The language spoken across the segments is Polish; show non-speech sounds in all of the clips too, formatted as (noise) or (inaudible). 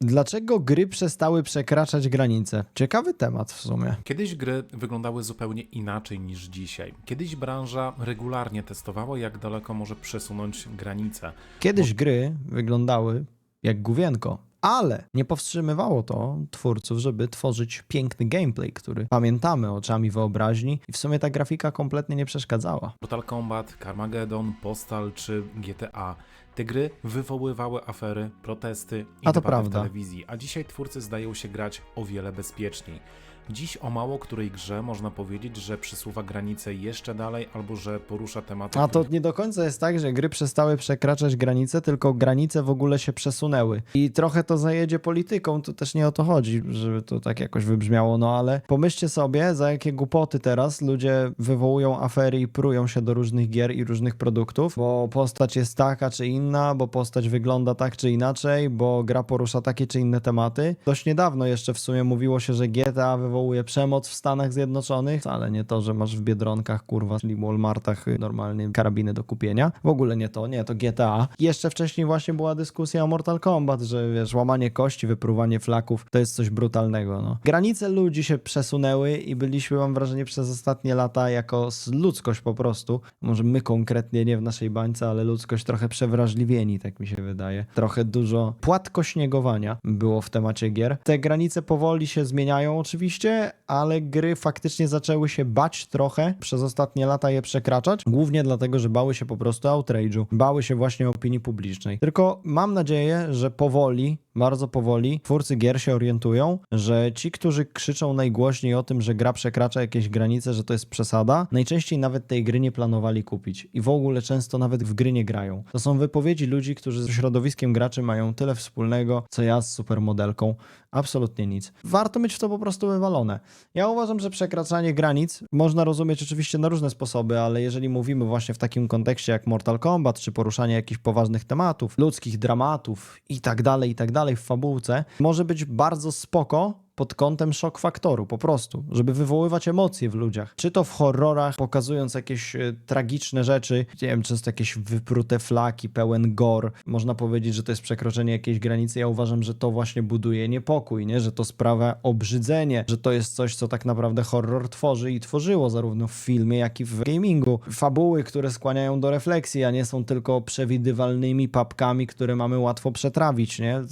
Dlaczego gry przestały przekraczać granice? Ciekawy temat w sumie. Kiedyś gry wyglądały zupełnie inaczej niż dzisiaj. Kiedyś branża regularnie testowała, jak daleko może przesunąć granice. Kiedyś gry wyglądały jak główienko, ale nie powstrzymywało to twórców, żeby tworzyć piękny gameplay, który pamiętamy oczami wyobraźni i w sumie ta grafika kompletnie nie przeszkadzała. Mortal Kombat, Carmageddon, Postal czy GTA. Te gry wywoływały afery, protesty i A to debaty prawda. w telewizji, a dzisiaj twórcy zdają się grać o wiele bezpieczniej. Dziś o mało której grze można powiedzieć, że przesuwa granice jeszcze dalej albo że porusza tematy, A to nie do końca jest tak, że gry przestały przekraczać granice, tylko granice w ogóle się przesunęły. I trochę to zajedzie polityką, to też nie o to chodzi, żeby to tak jakoś wybrzmiało, no ale pomyślcie sobie, za jakie głupoty teraz ludzie wywołują afery i prują się do różnych gier i różnych produktów, bo postać jest taka czy inna, bo postać wygląda tak czy inaczej, bo gra porusza takie czy inne tematy. Dość niedawno jeszcze w sumie mówiło się, że GTA wywołuje przemoc w Stanach Zjednoczonych, ale nie to, że masz w Biedronkach, kurwa, czyli Walmartach y, normalnie karabiny do kupienia. W ogóle nie to, nie, to GTA. Jeszcze wcześniej właśnie była dyskusja o Mortal Kombat, że wiesz, łamanie kości, wypruwanie flaków to jest coś brutalnego, no. Granice ludzi się przesunęły i byliśmy, mam wrażenie, przez ostatnie lata jako ludzkość po prostu, może my konkretnie, nie w naszej bańce, ale ludzkość trochę przewrażliwieni, tak mi się wydaje. Trochę dużo płatkośniegowania było w temacie gier. Te granice powoli się zmieniają oczywiście, ale gry faktycznie zaczęły się bać trochę przez ostatnie lata je przekraczać, głównie dlatego, że bały się po prostu outrage'u, bały się właśnie opinii publicznej. Tylko mam nadzieję, że powoli, bardzo powoli twórcy gier się orientują, że ci, którzy krzyczą najgłośniej o tym, że gra przekracza jakieś granice, że to jest przesada, najczęściej nawet tej gry nie planowali kupić i w ogóle często nawet w gry nie grają. To są wypowiedzi ludzi, którzy z środowiskiem graczy mają tyle wspólnego, co ja z supermodelką. Absolutnie nic. Warto mieć w to po prostu wywalone. Ja uważam, że przekraczanie granic można rozumieć oczywiście na różne sposoby, ale jeżeli mówimy właśnie w takim kontekście jak Mortal Kombat, czy poruszanie jakichś poważnych tematów, ludzkich dramatów i tak dalej, i tak dalej w fabułce, może być bardzo spoko pod kątem szok faktoru, po prostu, żeby wywoływać emocje w ludziach. Czy to w horrorach, pokazując jakieś e, tragiczne rzeczy, nie wiem, często jakieś wyprute flaki, pełen gore. Można powiedzieć, że to jest przekroczenie jakiejś granicy. Ja uważam, że to właśnie buduje niepokój, nie? że to sprawia obrzydzenie, że to jest coś, co tak naprawdę horror tworzy i tworzyło zarówno w filmie, jak i w gamingu. Fabuły, które skłaniają do refleksji, a nie są tylko przewidywalnymi papkami, które mamy łatwo przetrawić, nie?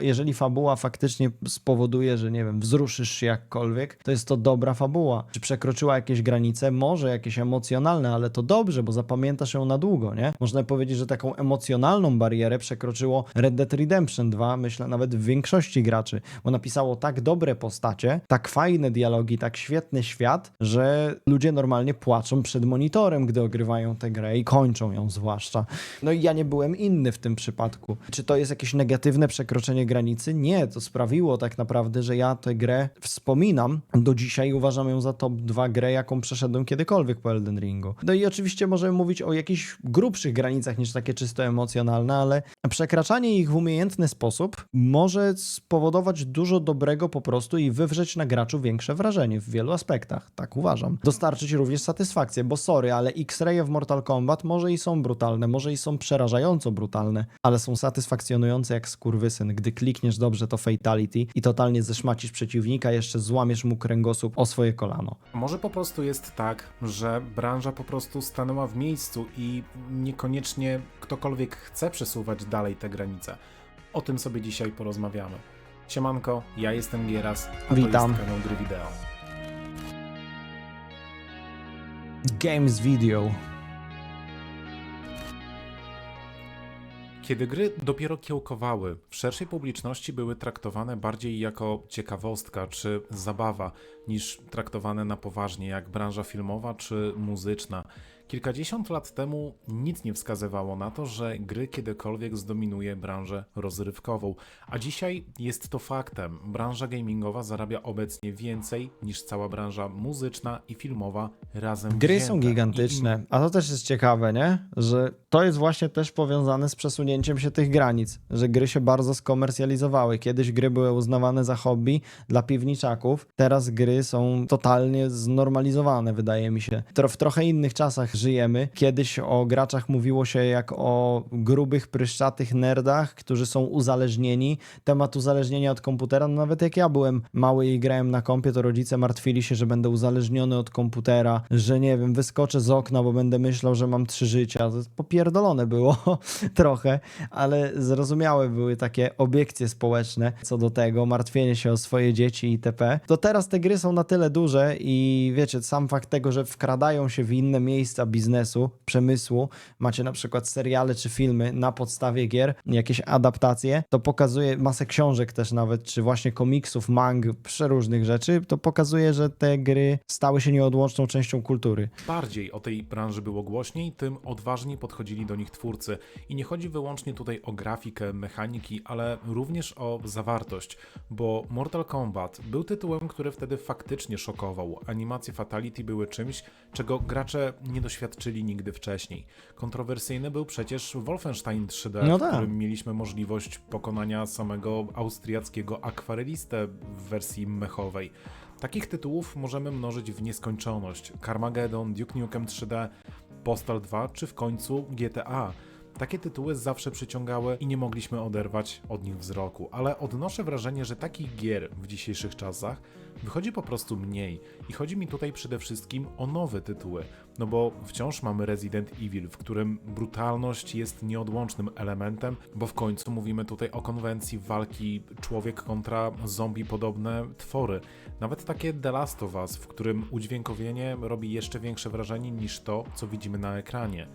Jeżeli fabuła faktycznie spowoduje, że nie wiem, wzruszysz się jakkolwiek, to jest to dobra fabuła. Czy przekroczyła jakieś granice? Może jakieś emocjonalne, ale to dobrze, bo zapamiętasz ją na długo, nie? Można powiedzieć, że taką emocjonalną barierę przekroczyło Red Dead Redemption 2, myślę nawet w większości graczy, bo napisało tak dobre postacie, tak fajne dialogi, tak świetny świat, że ludzie normalnie płaczą przed monitorem, gdy ogrywają tę grę i kończą ją zwłaszcza. No i ja nie byłem inny w tym przypadku. Czy to jest jakieś negatywne przekroczenie granicy? Nie, to sprawiło tak naprawdę, że ja tę grę wspominam do dzisiaj uważam ją za top 2 grę, jaką przeszedłem kiedykolwiek po Elden Ringu. No i oczywiście możemy mówić o jakichś grubszych granicach niż takie czysto emocjonalne, ale przekraczanie ich w umiejętny sposób może spowodować dużo dobrego po prostu i wywrzeć na graczu większe wrażenie w wielu aspektach. Tak uważam. Dostarczyć również satysfakcję, bo sorry, ale X-raye w Mortal Kombat może i są brutalne, może i są przerażająco brutalne, ale są satysfakcjonujące jak skurwysyn. Gdy klikniesz dobrze to fatality i totalnie zeszmacisz przeciwnika, jeszcze złamiesz mu kręgosłup o swoje kolano. Może po prostu jest tak, że branża po prostu stanęła w miejscu i niekoniecznie ktokolwiek chce przesuwać dalej te granice. O tym sobie dzisiaj porozmawiamy. Siemanko, ja jestem Gieras, a Witam. to jest kanał Gry Wideo. Games Video. Kiedy gry dopiero kiełkowały, w szerszej publiczności były traktowane bardziej jako ciekawostka czy zabawa, niż traktowane na poważnie jak branża filmowa czy muzyczna. Kilkadziesiąt lat temu nic nie wskazywało na to, że gry kiedykolwiek zdominuje branżę rozrywkową, a dzisiaj jest to faktem. Branża gamingowa zarabia obecnie więcej niż cała branża muzyczna i filmowa razem Gry wzięte. są gigantyczne, a to też jest ciekawe, nie? Że to jest właśnie też powiązane z przesunięciem się tych granic, że gry się bardzo skomercjalizowały. Kiedyś gry były uznawane za hobby dla piwniczaków, teraz gry są totalnie znormalizowane, wydaje mi się. W trochę innych czasach żyjemy. Kiedyś o graczach mówiło się jak o grubych, pryszczatych nerdach, którzy są uzależnieni. Temat uzależnienia od komputera, no nawet jak ja byłem mały i grałem na kompie, to rodzice martwili się, że będę uzależniony od komputera, że nie wiem, wyskoczę z okna, bo będę myślał, że mam trzy życia. To popierdolone było (laughs) trochę, ale zrozumiałe były takie obiekcje społeczne co do tego, martwienie się o swoje dzieci itp. To teraz te gry są na tyle duże i wiecie, sam fakt tego, że wkradają się w inne miejsca biznesu, przemysłu, macie na przykład seriale czy filmy na podstawie gier, jakieś adaptacje, to pokazuje masę książek też nawet, czy właśnie komiksów, mang, przeróżnych rzeczy, to pokazuje, że te gry stały się nieodłączną częścią kultury. bardziej o tej branży było głośniej, tym odważniej podchodzili do nich twórcy. I nie chodzi wyłącznie tutaj o grafikę, mechaniki, ale również o zawartość, bo Mortal Kombat był tytułem, który wtedy faktycznie szokował. Animacje Fatality były czymś, czego gracze nie doświadczyli nigdy wcześniej. Kontrowersyjny był przecież Wolfenstein 3D, No w tak. którym mieliśmy możliwość pokonania samego austriackiego akwarelistę w wersji mechowej. Takich tytułów możemy mnożyć w nieskończoność. Carmageddon, Duke Nukem 3D, Postal 2 czy w końcu GTA. Takie tytuły zawsze przyciągały i nie mogliśmy oderwać od nich wzroku, ale odnoszę wrażenie, że takich gier w dzisiejszych czasach wychodzi po prostu mniej. I chodzi mi tutaj przede wszystkim o nowe tytuły, no bo wciąż mamy Resident Evil, w którym brutalność jest nieodłącznym elementem, bo w końcu mówimy tutaj o konwencji walki człowiek kontra zombie podobne twory. Nawet takie The Last of Us, w którym udźwiękowienie robi jeszcze większe wrażenie niż to, co widzimy na ekranie.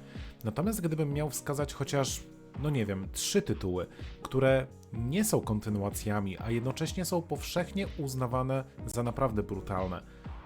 Natomiast gdybym miał wskazać chociaż, no nie wiem, trzy tytuły, które nie są kontynuacjami, a jednocześnie są powszechnie uznawane za naprawdę brutalne,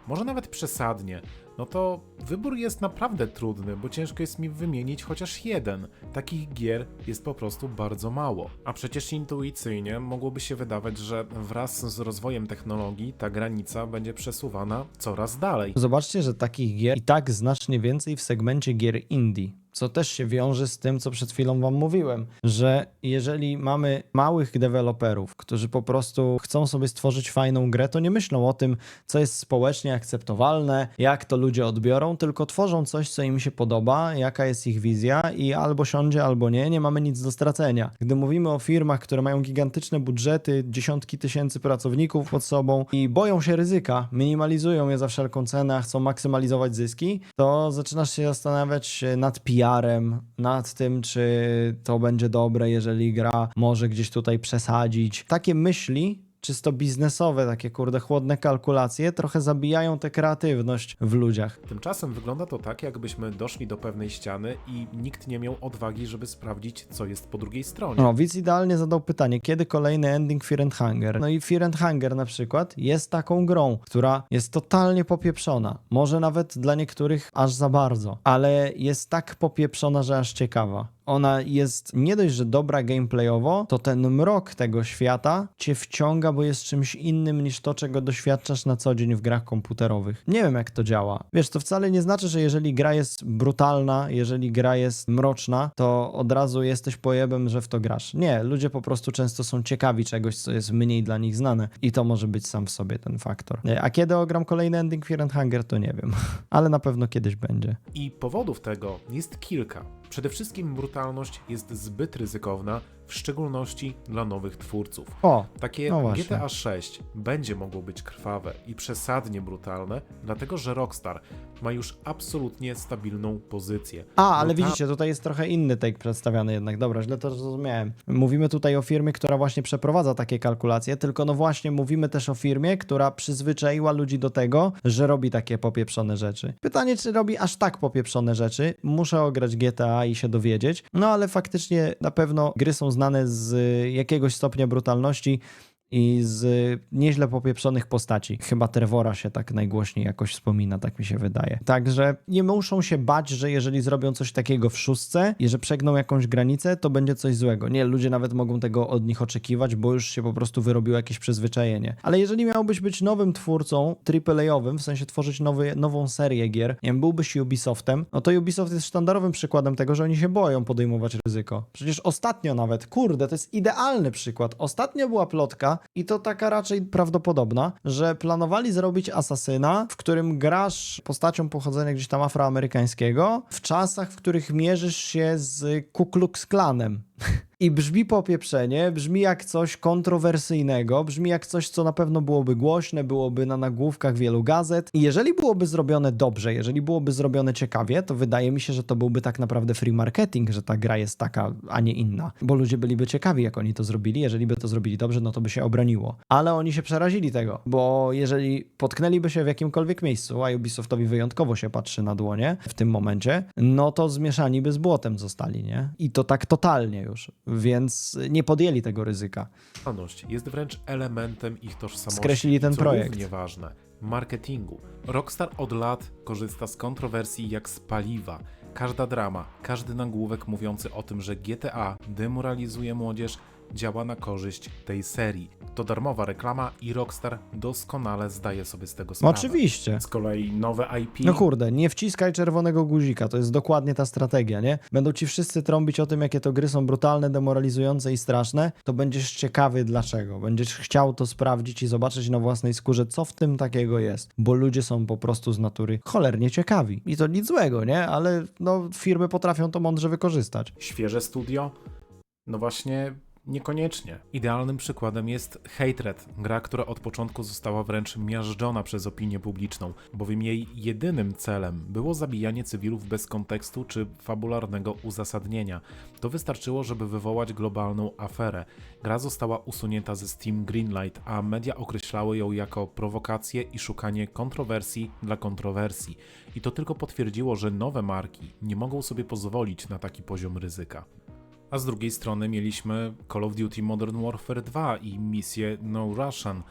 może nawet przesadnie, no to wybór jest naprawdę trudny, bo ciężko jest mi wymienić chociaż jeden. Takich gier jest po prostu bardzo mało. A przecież intuicyjnie mogłoby się wydawać, że wraz z rozwojem technologii ta granica będzie przesuwana coraz dalej. Zobaczcie, że takich gier i tak znacznie więcej w segmencie gier indie. Co też się wiąże z tym, co przed chwilą Wam mówiłem, że jeżeli mamy małych deweloperów, którzy po prostu chcą sobie stworzyć fajną grę, to nie myślą o tym, co jest społecznie akceptowalne, jak to ludzie odbiorą, tylko tworzą coś, co im się podoba, jaka jest ich wizja i albo siądzie, albo nie, nie mamy nic do stracenia. Gdy mówimy o firmach, które mają gigantyczne budżety, dziesiątki tysięcy pracowników pod sobą i boją się ryzyka, minimalizują je za wszelką cenę, chcą maksymalizować zyski, to zaczynasz się zastanawiać nad Nad tym, czy to będzie dobre, jeżeli gra może gdzieś tutaj przesadzić. Takie myśli czysto biznesowe, takie kurde chłodne kalkulacje, trochę zabijają tę kreatywność w ludziach. Tymczasem wygląda to tak, jakbyśmy doszli do pewnej ściany i nikt nie miał odwagi, żeby sprawdzić, co jest po drugiej stronie. No, widz idealnie zadał pytanie, kiedy kolejny ending Fear and Hunger? No i Fear and Hunger na przykład jest taką grą, która jest totalnie popieprzona. Może nawet dla niektórych aż za bardzo, ale jest tak popieprzona, że aż ciekawa. Ona jest nie dość, że dobra gameplayowo, to ten mrok tego świata cię wciąga, bo jest czymś innym niż to, czego doświadczasz na co dzień w grach komputerowych. Nie wiem, jak to działa. Wiesz, to wcale nie znaczy, że jeżeli gra jest brutalna, jeżeli gra jest mroczna, to od razu jesteś pojebem, że w to grasz. Nie, ludzie po prostu często są ciekawi czegoś, co jest mniej dla nich znane i to może być sam w sobie ten faktor. A kiedy ogram kolejny ending Fear and Hunger, to nie wiem, (laughs) ale na pewno kiedyś będzie. I powodów tego jest kilka. Przede wszystkim brutalność jest zbyt ryzykowna, w szczególności dla nowych twórców. O, Takie No właśnie. GTA 6 będzie mogło być krwawe i przesadnie brutalne, dlatego że Rockstar ma już absolutnie stabilną pozycję. A, ale Brutal- widzicie, tutaj jest trochę inny take przedstawiany jednak. Dobra, źle to zrozumiałem. Mówimy tutaj o firmie, która właśnie przeprowadza takie kalkulacje, tylko no właśnie mówimy też o firmie, która przyzwyczaiła ludzi do tego, że robi takie popieprzone rzeczy. Pytanie, czy robi aż tak popieprzone rzeczy? Muszę ograć GTA i się dowiedzieć. No ale faktycznie na pewno gry są znane z y, jakiegoś stopnia brutalności i z nieźle popieprzonych postaci. Chyba Trevora się tak najgłośniej jakoś wspomina, tak mi się wydaje. Także nie muszą się bać, że jeżeli zrobią coś takiego w szóstce i że przegną jakąś granicę, to będzie coś złego. Nie, ludzie nawet mogą tego od nich oczekiwać, bo już się po prostu wyrobiło jakieś przyzwyczajenie. Ale jeżeli miałbyś być nowym twórcą AAA-owym, w sensie tworzyć nowy, nową serię gier, nie wiem, byłbyś Ubisoftem, no to Ubisoft jest sztandarowym przykładem tego, że oni się boją podejmować ryzyko. Przecież ostatnio nawet, kurde, to jest idealny przykład. Ostatnio była plotka, i to taka raczej prawdopodobna, że planowali zrobić asasyna, w którym grasz postacią pochodzenia gdzieś tam afroamerykańskiego w czasach, w których mierzysz się z Ku Klux Klanem. (laughs) I brzmi popieprzenie, brzmi jak coś kontrowersyjnego, brzmi jak coś, co na pewno byłoby głośne, byłoby na nagłówkach wielu gazet. I jeżeli byłoby zrobione dobrze, jeżeli byłoby zrobione ciekawie, to wydaje mi się, że to byłby tak naprawdę free marketing, że ta gra jest taka, a nie inna. Bo ludzie byliby ciekawi, jak oni to zrobili. Jeżeli by to zrobili dobrze, no to by się obroniło. Ale oni się przerazili tego, bo jeżeli potknęliby się w jakimkolwiek miejscu, a Ubisoftowi wyjątkowo się patrzy na dłonie w tym momencie, no to zmieszani by z błotem zostali, nie? I to tak totalnie już. Więc nie podjęli tego ryzyka. Realność jest wręcz elementem ich tożsamości. Skreślili ten co projekt. Równie ważne. Marketingu. Rockstar od lat korzysta z kontrowersji jak z paliwa. Każda drama, każdy nagłówek mówiący o tym, że GTA demoralizuje młodzież, działa na korzyść tej serii. To darmowa reklama i Rockstar doskonale zdaje sobie z tego No sprawę. oczywiście. Z kolei nowe IP. No kurde, nie wciskaj czerwonego guzika, to jest dokładnie ta strategia, nie? Będą ci wszyscy trąbić o tym, jakie to gry są brutalne, demoralizujące i straszne, to będziesz ciekawy dlaczego. Będziesz chciał to sprawdzić i zobaczyć na własnej skórze, co w tym takiego jest. Bo ludzie są po prostu z natury cholernie ciekawi. I to nic złego, nie? Ale no, firmy potrafią to mądrze wykorzystać. Świeże studio? No właśnie, niekoniecznie. Idealnym przykładem jest Hatred, gra, która od początku została wręcz miażdżona przez opinię publiczną, bowiem jej jedynym celem było zabijanie cywilów bez kontekstu czy fabularnego uzasadnienia. To wystarczyło, żeby wywołać globalną aferę. Gra została usunięta ze Steam Greenlight, a media określały ją jako prowokację i szukanie kontrowersji dla kontrowersji. I to tylko potwierdziło, że nowe marki nie mogą sobie pozwolić na taki poziom ryzyka. A z drugiej strony mieliśmy Call of Duty Modern Warfare 2 i misję No Russian.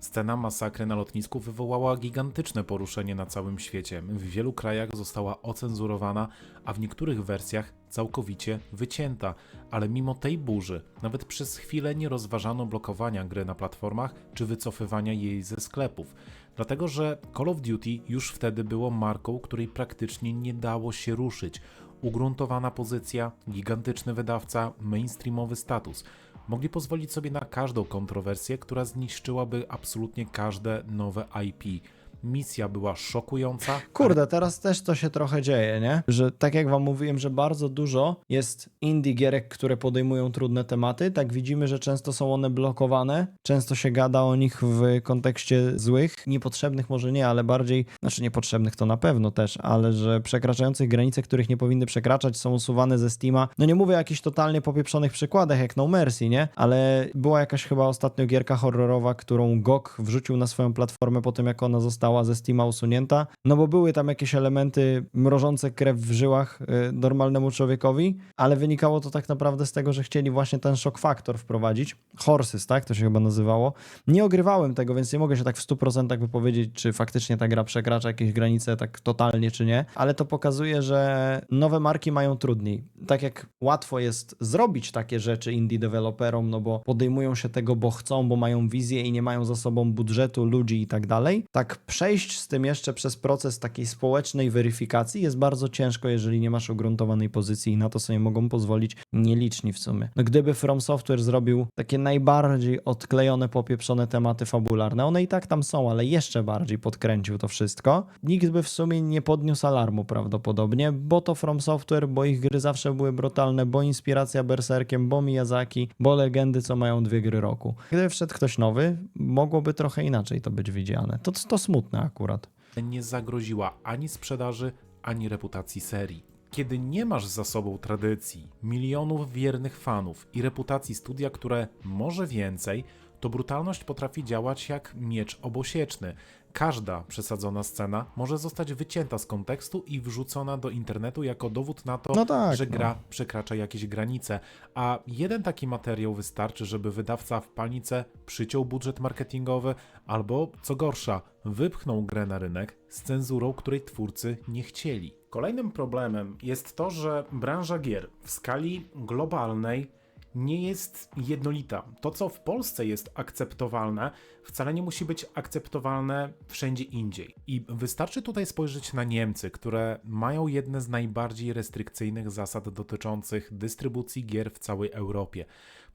Scena masakry na lotnisku wywołała gigantyczne poruszenie na całym świecie. W wielu krajach została ocenzurowana, a w niektórych wersjach całkowicie wycięta. Ale mimo tej burzy, nawet przez chwilę nie rozważano blokowania gry na platformach czy wycofywania jej ze sklepów. Dlatego, że Call of Duty już wtedy było marką, której praktycznie nie dało się ruszyć ugruntowana pozycja, gigantyczny wydawca, mainstreamowy status. Mogli pozwolić sobie na każdą kontrowersję, która zniszczyłaby absolutnie każde nowe IP. Misja była szokująca. Kurde, teraz też to się trochę dzieje, nie? Że tak jak wam mówiłem, że bardzo dużo jest indie gierek, które podejmują trudne tematy, tak widzimy, że często są one blokowane, często się gada o nich w kontekście złych, niepotrzebnych może nie, ale bardziej, znaczy niepotrzebnych to na pewno też, ale że przekraczających granice, których nie powinny przekraczać, są usuwane ze Steama. No nie mówię o jakichś totalnie popieprzonych przykładach, jak No Mercy, nie? Ale była jakaś chyba ostatnio gierka horrorowa, którą GOG wrzucił na swoją platformę po tym, jak ona została ze Steama usunięta, no bo były tam jakieś elementy mrożące krew w żyłach y, normalnemu człowiekowi, ale wynikało to tak naprawdę z tego, że chcieli właśnie ten shock factor wprowadzić. Horses, tak? To się chyba nazywało. Nie ogrywałem tego, więc nie mogę się tak w 100% wypowiedzieć, czy faktycznie ta gra przekracza jakieś granice tak totalnie, czy nie, ale to pokazuje, że nowe marki mają trudniej. Tak jak łatwo jest zrobić takie rzeczy indie deweloperom, no bo podejmują się tego, bo chcą, bo mają wizję i nie mają za sobą budżetu, ludzi i tak dalej, tak przejść z tym jeszcze przez proces takiej społecznej weryfikacji jest bardzo ciężko, jeżeli nie masz ugruntowanej pozycji i na to sobie mogą pozwolić nieliczni w sumie. No gdyby From Software zrobił takie najbardziej odklejone, popieprzone tematy fabularne, one i tak tam są, ale jeszcze bardziej podkręcił to wszystko, nikt by w sumie nie podniósł alarmu prawdopodobnie, bo to From Software, bo ich gry zawsze były brutalne, bo inspiracja Berserkiem, bo Miyazaki, bo legendy, co mają dwie gry roku. Gdyby wszedł ktoś nowy, mogłoby trochę inaczej to być widziane. To, to smutne akurat. nie zagroziła ani sprzedaży, ani reputacji serii. Kiedy nie masz za sobą tradycji, milionów wiernych fanów i reputacji studia, które może więcej, to brutalność potrafi działać jak miecz obosieczny. Każda przesadzona scena może zostać wycięta z kontekstu i wrzucona do internetu jako dowód na to, No tak, że no. gra przekracza jakieś granice. A jeden taki materiał wystarczy, żeby wydawca w panice przyciął budżet marketingowy albo, co gorsza, wypchnął grę na rynek z cenzurą, której twórcy nie chcieli. Kolejnym problemem jest to, że branża gier w skali globalnej nie jest jednolita. To, co w Polsce jest akceptowalne, wcale nie musi być akceptowalne wszędzie indziej. I wystarczy tutaj spojrzeć na Niemcy, które mają jedne z najbardziej restrykcyjnych zasad dotyczących dystrybucji gier w całej Europie.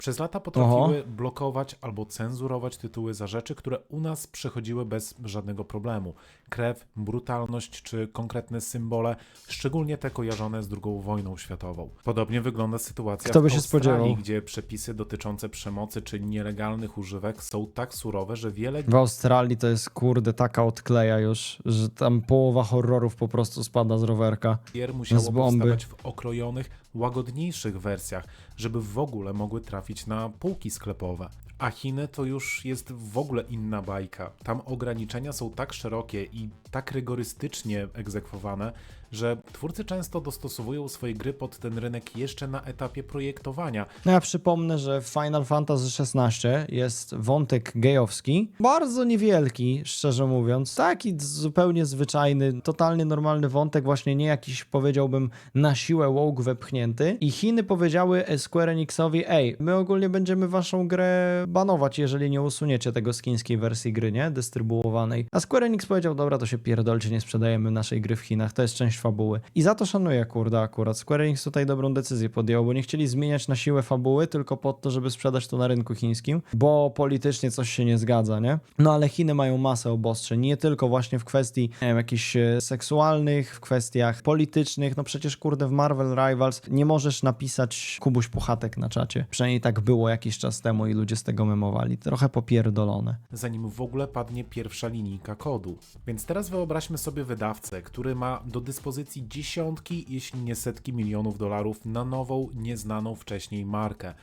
Przez lata potrafiły blokować albo cenzurować tytuły za rzeczy, które u nas przechodziły bez żadnego problemu. Krew, brutalność czy konkretne symbole, szczególnie te kojarzone z II wojną światową. Podobnie wygląda sytuacja Kto by w się Australii, gdzie przepisy dotyczące przemocy czy nielegalnych używek są tak surowe, że wiele W Australii to jest kurde taka odkleja już, że tam połowa horrorów po prostu spada z rowerka. gier musiało Z bomby. powstawać w okrojonych, łagodniejszych wersjach, żeby w ogóle mogły trafić na półki sklepowe. A Chiny to już jest w ogóle inna bajka. Tam ograniczenia są tak szerokie i tak rygorystycznie egzekwowane, że twórcy często dostosowują swoje gry pod ten rynek jeszcze na etapie projektowania. No ja przypomnę, że w Final Fantasy XVI jest wątek gejowski, bardzo niewielki, szczerze mówiąc, taki zupełnie zwyczajny, totalnie normalny wątek, właśnie nie jakiś powiedziałbym na siłę woke wepchnięty. I Chiny powiedziały Square Enixowi, ej, my ogólnie będziemy waszą grę banować, jeżeli nie usuniecie tego z chińskiej wersji gry, nie, dystrybuowanej. A Square Enix powiedział, dobra, to się pierdolcie, nie sprzedajemy naszej gry w Chinach, to jest część fabuły. I za to szanuję, kurde, akurat. Square Enix tutaj dobrą decyzję podjął, bo nie chcieli zmieniać na siłę fabuły, tylko po to, żeby sprzedać to na rynku chińskim, bo politycznie coś się nie zgadza, nie? No ale Chiny mają masę obostrzeń, nie tylko właśnie w kwestii nie wiem, jakichś e, seksualnych, w kwestiach politycznych, no przecież kurde w Marvel Rivals nie możesz napisać Kubuś Puchatek na czacie. Przynajmniej tak było jakiś czas temu i ludzie z tego memowali. Trochę popierdolone. zanim w ogóle padnie pierwsza linijka kodu. Więc teraz wyobraźmy sobie wydawcę, który ma do dyspozycji dziesiątki, jeśli nie setki milionów dolarów na nową, nieznaną wcześniej markę.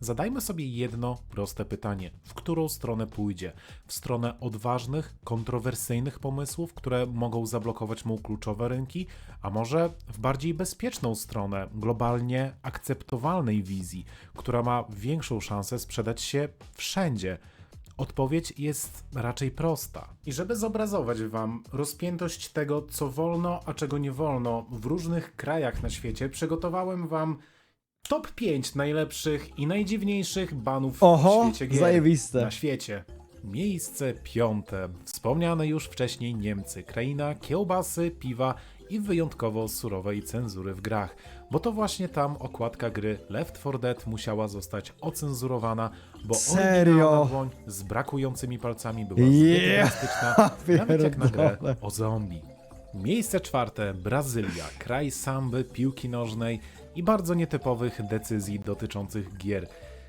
Zadajmy sobie jedno proste pytanie: w którą stronę pójdzie? W stronę odważnych, kontrowersyjnych pomysłów, które mogą zablokować mu kluczowe rynki, a może w bardziej bezpieczną stronę, globalnie akceptowalnej wizji, która ma większą szansę sprzedać się wszędzie? Odpowiedź jest raczej prosta. I żeby zobrazować Wam rozpiętość tego, co wolno, a czego nie wolno w różnych krajach na świecie, przygotowałem Wam top 5 najlepszych i najdziwniejszych banów Oho, w świecie gier. zajebiste. Na świecie. Miejsce piąte. Wspomniane już wcześniej Niemcy. Kraina kiełbasy, piwa i wyjątkowo surowej cenzury w grach. Bo to właśnie tam okładka gry Left 4 Dead musiała zostać ocenzurowana, bo Serio? dłoń z brakującymi palcami była zbyt Yeah. realistyczna, nawet jak na grę Pierdolę. o zombie. Miejsce czwarte Brazylia, kraj samby, piłki nożnej i bardzo nietypowych decyzji dotyczących gier.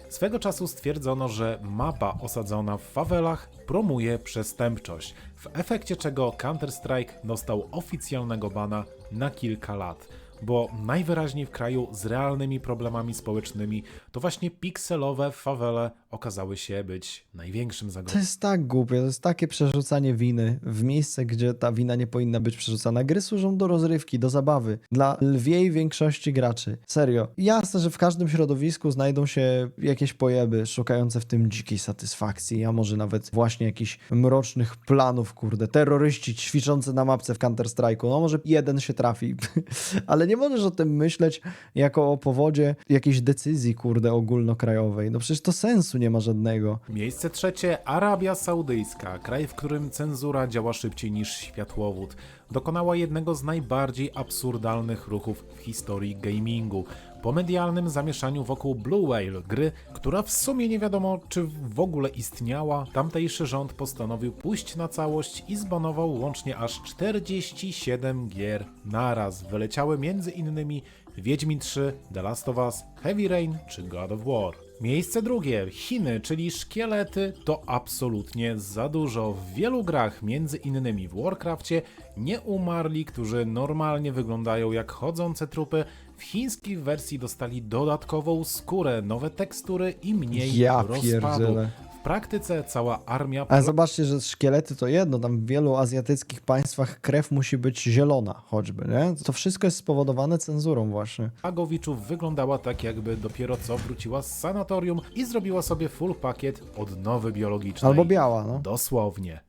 Swego czasu stwierdzono, że mapa osadzona w fawelach promuje przestępczość, w efekcie czego Counter-Strike dostał oficjalnego bana na kilka lat. Bo najwyraźniej w kraju z realnymi problemami społecznymi to właśnie pikselowe fawele okazały się być największym To zagrożeniem. jest tak głupie, to jest takie przerzucanie winy w miejsce, gdzie ta wina nie powinna być przerzucana. Gry służą do rozrywki, do zabawy, dla lwiej większości graczy. Serio. Jasne, że w każdym środowisku znajdą się jakieś pojeby szukające w tym dzikiej satysfakcji, a może nawet właśnie jakichś mrocznych planów, kurde. Terroryści ćwiczący na mapce w Counter-Strike'u. No może jeden się trafi, (laughs) ale nie możesz o tym myśleć jako o powodzie jakiejś decyzji, kurde, ogólnokrajowej. No przecież to sensu nie ma żadnego. Miejsce trzecie Arabia Saudyjska, kraj, w którym cenzura działa szybciej niż światłowód. Dokonała jednego z najbardziej absurdalnych ruchów w historii gamingu. Po medialnym zamieszaniu wokół Blue Whale, gry, która w sumie nie wiadomo czy w ogóle istniała, tamtejszy rząd postanowił pójść na całość i zbanował łącznie aż 47 gier naraz. Wyleciały innymi Wiedźmin 3, The Last of Us, Heavy Rain czy God of War. Miejsce drugie, Chiny, czyli szkielety, to absolutnie za dużo. W wielu grach, między innymi w Warcrafcie, nieumarli, którzy normalnie wyglądają jak chodzące trupy, w chińskiej wersji dostali dodatkową skórę, nowe tekstury i mniej Ja rozpadu. pierdzielę. W praktyce cała armia Ale zobaczcie, że szkielety to jedno, tam w wielu azjatyckich państwach krew musi być zielona choćby, nie? To wszystko jest spowodowane cenzurą właśnie. Agowiczów wyglądała tak, jakby dopiero co wróciła z sanatorium i zrobiła sobie full pakiet odnowy biologicznej. Albo biała, no. Dosłownie.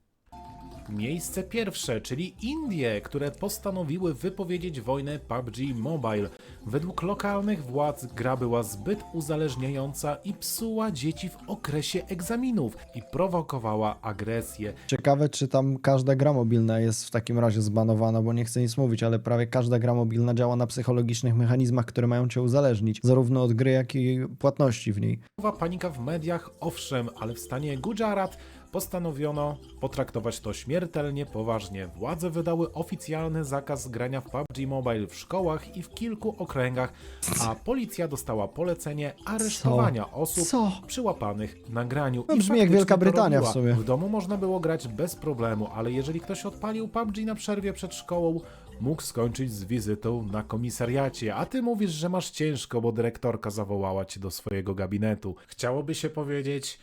miejsce pierwsze, czyli Indie, które postanowiły wypowiedzieć wojnę PUBG Mobile. Według lokalnych władz gra była zbyt uzależniająca i psuła dzieci w okresie egzaminów i prowokowała agresję. Ciekawe, czy tam każda gra mobilna jest w takim razie zbanowana, bo nie chcę nic mówić, ale prawie każda gra mobilna działa na psychologicznych mechanizmach, które mają cię uzależnić, zarówno od gry, jak i płatności w niej. Panika w mediach, owszem, ale w stanie Gujarat postanowiono potraktować to śmiertelnie poważnie. Władze wydały oficjalny zakaz grania w PUBG Mobile w szkołach i w kilku okręgach, a policja dostała polecenie aresztowania osób Co? przyłapanych na graniu. No I brzmi jak faktycznie Wielka to Brytania w robiła. sumie. W domu można było grać bez problemu, ale jeżeli ktoś odpalił PUBG na przerwie przed szkołą, mógł skończyć z wizytą na komisariacie, a ty mówisz, że masz ciężko, bo dyrektorka zawołała cię do swojego gabinetu. Chciałoby się powiedzieć...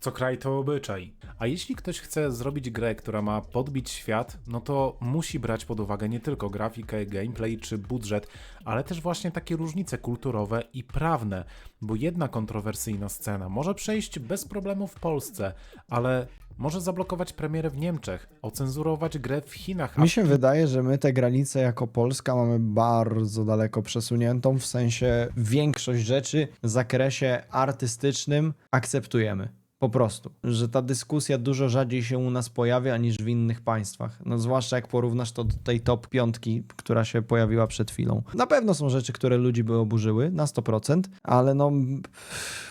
Co kraj to obyczaj. A jeśli ktoś chce zrobić grę, która ma podbić świat, no to musi brać pod uwagę nie tylko grafikę, gameplay czy budżet, ale też właśnie takie różnice kulturowe i prawne, bo jedna kontrowersyjna scena może przejść bez problemu w Polsce, ale może zablokować premierę w Niemczech, ocenzurować grę w Chinach, Mi się wydaje, że my te granice jako Polska mamy bardzo daleko przesuniętą, w sensie większość rzeczy w zakresie artystycznym akceptujemy. Po prostu, że ta dyskusja dużo rzadziej się u nas pojawia niż w innych państwach. No zwłaszcza jak porównasz to do tej top piątki, która się pojawiła przed chwilą. Na pewno są rzeczy, które ludzi by oburzyły, na 100%, ale no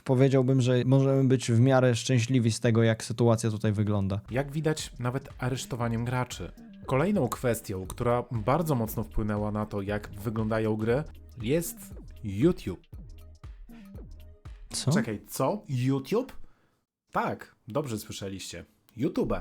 powiedziałbym, że możemy być w miarę szczęśliwi z tego, jak sytuacja tutaj wygląda. jak widać, nawet aresztowaniem graczy. Kolejną kwestią, która bardzo mocno wpłynęła na to, jak wyglądają gry, jest YouTube. Co? Czekaj, co? YouTube? Tak, dobrze słyszeliście. YouTube.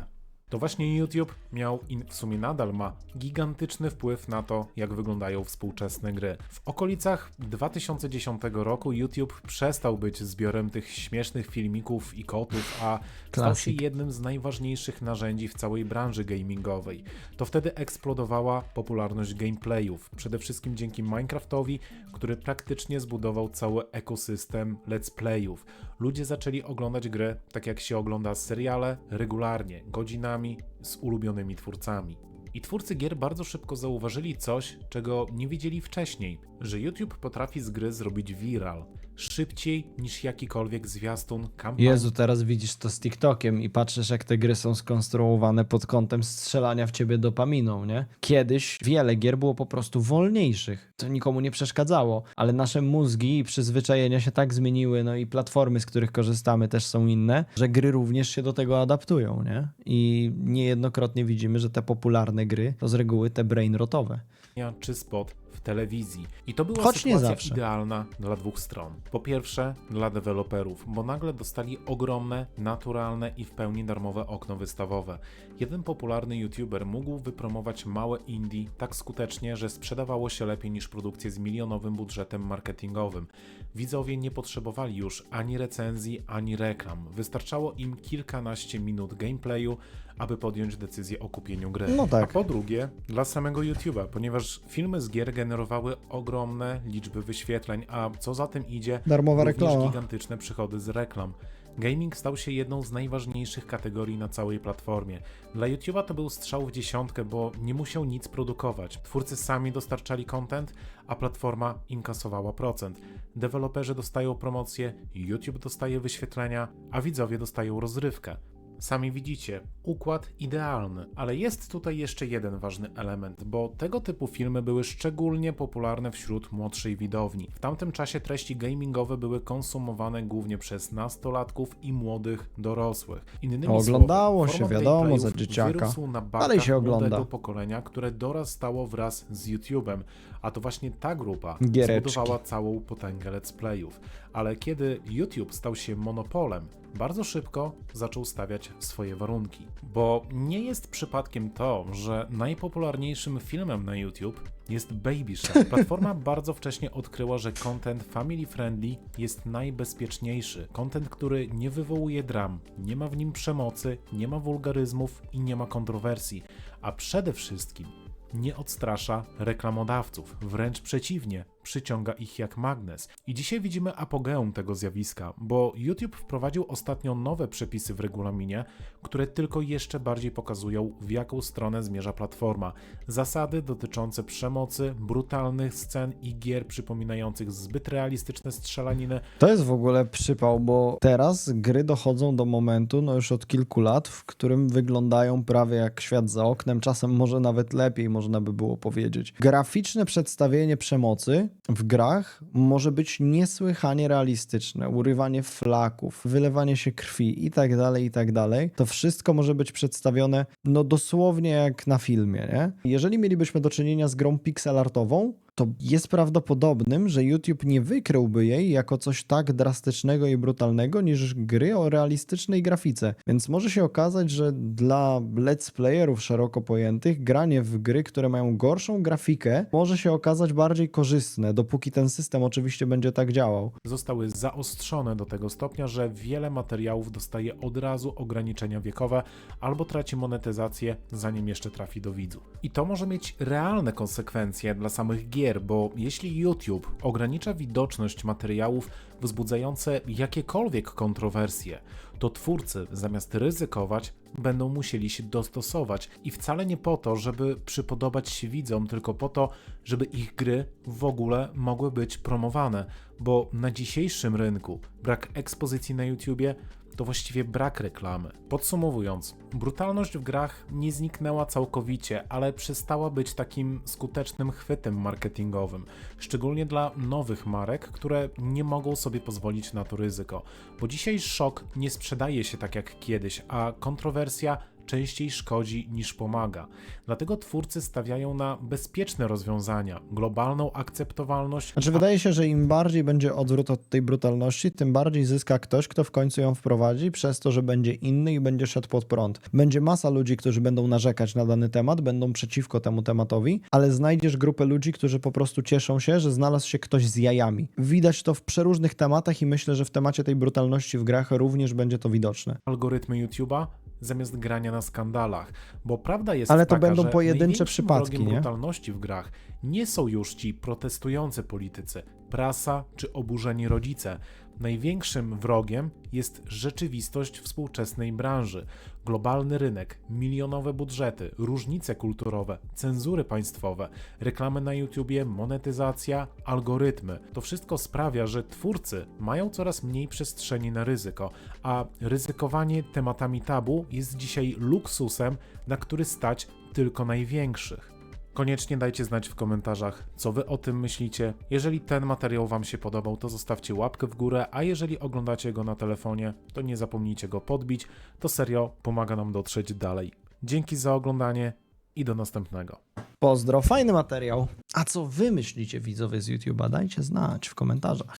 To właśnie YouTube miał i w sumie nadal ma gigantyczny wpływ na to, jak wyglądają współczesne gry. W okolicach 2010 roku YouTube przestał być zbiorem tych śmiesznych filmików i kotów, a stał się jednym z najważniejszych narzędzi w całej branży gamingowej. To wtedy eksplodowała popularność gameplayów, przede wszystkim dzięki Minecraftowi, który praktycznie zbudował cały ekosystem let's playów. Ludzie zaczęli oglądać grę tak jak się ogląda seriale, regularnie, godzinami, z ulubionymi twórcami. I twórcy gier bardzo szybko zauważyli coś, czego nie wiedzieli wcześniej, że YouTube potrafi z gry zrobić viral. Szybciej niż jakikolwiek zwiastun, kampanii Jezu, teraz widzisz to z TikTokiem i patrzysz, jak te gry są skonstruowane pod kątem strzelania w ciebie dopaminą, nie? Kiedyś wiele gier było po prostu wolniejszych. To nikomu nie przeszkadzało, ale nasze mózgi i przyzwyczajenia się tak zmieniły, no i platformy, z których korzystamy, też są inne, że gry również się do tego adaptują, nie? I niejednokrotnie widzimy, że te popularne gry to z reguły te brainrotowe. czy spot w telewizji. I to była Choć sytuacja idealna dla dwóch stron. Po pierwsze, dla deweloperów, bo nagle dostali ogromne, naturalne i w pełni darmowe okno wystawowe. Jeden popularny youtuber mógł wypromować małe indie tak skutecznie, że sprzedawało się lepiej niż produkcje z milionowym budżetem marketingowym. Widzowie nie potrzebowali już ani recenzji, ani reklam. Wystarczało im kilkanaście minut gameplayu, aby podjąć decyzję o kupieniu gry. No tak. A po drugie, dla samego YouTube'a, ponieważ filmy z gier generowały ogromne liczby wyświetleń, a co za tym idzie, Darmowa reklama. gigantyczne przychody z reklam. Gaming stał się jedną z najważniejszych kategorii na całej platformie. Dla YouTube'a to był strzał w dziesiątkę, bo nie musiał nic produkować. Twórcy sami dostarczali content, a platforma inkasowała procent. Deweloperzy dostają promocję, YouTube dostaje wyświetlenia, a widzowie dostają rozrywkę. Sami widzicie, układ idealny, ale jest tutaj jeszcze jeden ważny element, bo tego typu filmy były szczególnie popularne wśród młodszej widowni. W tamtym czasie treści gamingowe były konsumowane głównie przez nastolatków i młodych dorosłych. Innymi Oglądało słowy, się, wiadomo, za dzieciaka. Dalej się ogląda. młodego pokolenia, które dorastało wraz z YouTube'em, a to właśnie ta grupa Giereczki. zbudowała całą potęgę let's playów. Ale kiedy YouTube stał się monopolem, bardzo szybko zaczął stawiać swoje warunki. Bo nie jest przypadkiem to, że najpopularniejszym filmem na YouTube jest Baby Shark. (laughs) Platforma bardzo wcześnie odkryła, że content family friendly jest najbezpieczniejszy. Content, który nie wywołuje dram, nie ma w nim przemocy, nie ma wulgaryzmów i nie ma kontrowersji, a przede wszystkim nie odstrasza reklamodawców. Wręcz przeciwnie, przyciąga ich jak magnes. I dzisiaj widzimy apogeum tego zjawiska, bo YouTube wprowadził ostatnio nowe przepisy w regulaminie, które tylko jeszcze bardziej pokazują, w jaką stronę zmierza platforma. Zasady dotyczące przemocy, brutalnych scen i gier przypominających zbyt realistyczne strzelaniny To jest w ogóle przypał, bo teraz gry dochodzą do momentu, no już od kilku lat, w którym wyglądają prawie jak świat za oknem, czasem może nawet lepiej, można by było powiedzieć. Graficzne przedstawienie przemocy w grach może być niesłychanie realistyczne. Urywanie flaków, wylewanie się krwi i tak dalej, i tak dalej. To wszystko może być przedstawione no dosłownie jak na filmie, nie? Jeżeli mielibyśmy do czynienia z grą pixelartową, to jest prawdopodobnym, że YouTube nie wykryłby jej jako coś tak drastycznego i brutalnego niż gry o realistycznej grafice. Więc może się okazać, że dla let's playerów szeroko pojętych granie w gry, które mają gorszą grafikę, może się okazać bardziej korzystne, dopóki ten system oczywiście będzie tak działał. zostały zaostrzone do tego stopnia, że wiele materiałów dostaje od razu ograniczenia wiekowe albo traci monetyzację, zanim jeszcze trafi do widzów. I to może mieć realne konsekwencje dla samych gier, bo jeśli YouTube ogranicza widoczność materiałów wzbudzające jakiekolwiek kontrowersje, to twórcy zamiast ryzykować, będą musieli się dostosować i wcale nie po to, żeby przypodobać się widzom, tylko po to, żeby ich gry w ogóle mogły być promowane, bo na dzisiejszym rynku brak ekspozycji na YouTubie to właściwie brak reklamy. Podsumowując, brutalność w grach nie zniknęła całkowicie, ale przestała być takim skutecznym chwytem marketingowym, szczególnie dla nowych marek, które nie mogą sobie pozwolić na to ryzyko. Bo dzisiaj szok nie sprzedaje się tak jak kiedyś, a kontrowersja częściej szkodzi niż pomaga. Dlatego twórcy stawiają na bezpieczne rozwiązania, globalną akceptowalność. Znaczy, wydaje się, że im bardziej będzie odwrót od tej brutalności, tym bardziej zyska ktoś, kto w końcu ją wprowadzi, przez to, że będzie inny i będzie szedł pod prąd. Będzie masa ludzi, którzy będą narzekać na dany temat, będą przeciwko temu tematowi, ale znajdziesz grupę ludzi, którzy po prostu cieszą się, że znalazł się ktoś z jajami. Widać to w przeróżnych tematach i myślę, że w temacie tej brutalności w grach również będzie to widoczne. algorytmy YouTube'a zamiast grania na skandalach. Bo prawda jest Ale to taka, będą że pojedyncze przypadki, nie? brutalności w grach nie są już ci protestujący politycy, prasa czy oburzeni rodzice. Największym wrogiem jest rzeczywistość współczesnej branży. Globalny rynek, milionowe budżety, różnice kulturowe, cenzury państwowe, reklamy na YouTubie, monetyzacja, algorytmy. To wszystko sprawia, że twórcy mają coraz mniej przestrzeni na ryzyko, a ryzykowanie tematami tabu jest dzisiaj luksusem, na który stać tylko największych. Koniecznie dajcie znać w komentarzach, co wy o tym myślicie. Jeżeli ten materiał wam się podobał, to zostawcie łapkę w górę, a jeżeli oglądacie go na telefonie, to nie zapomnijcie go podbić. To serio pomaga nam dotrzeć dalej. Dzięki za oglądanie i do następnego. Pozdro, fajny materiał. A co wy myślicie, widzowie z YouTube'a? Dajcie znać w komentarzach.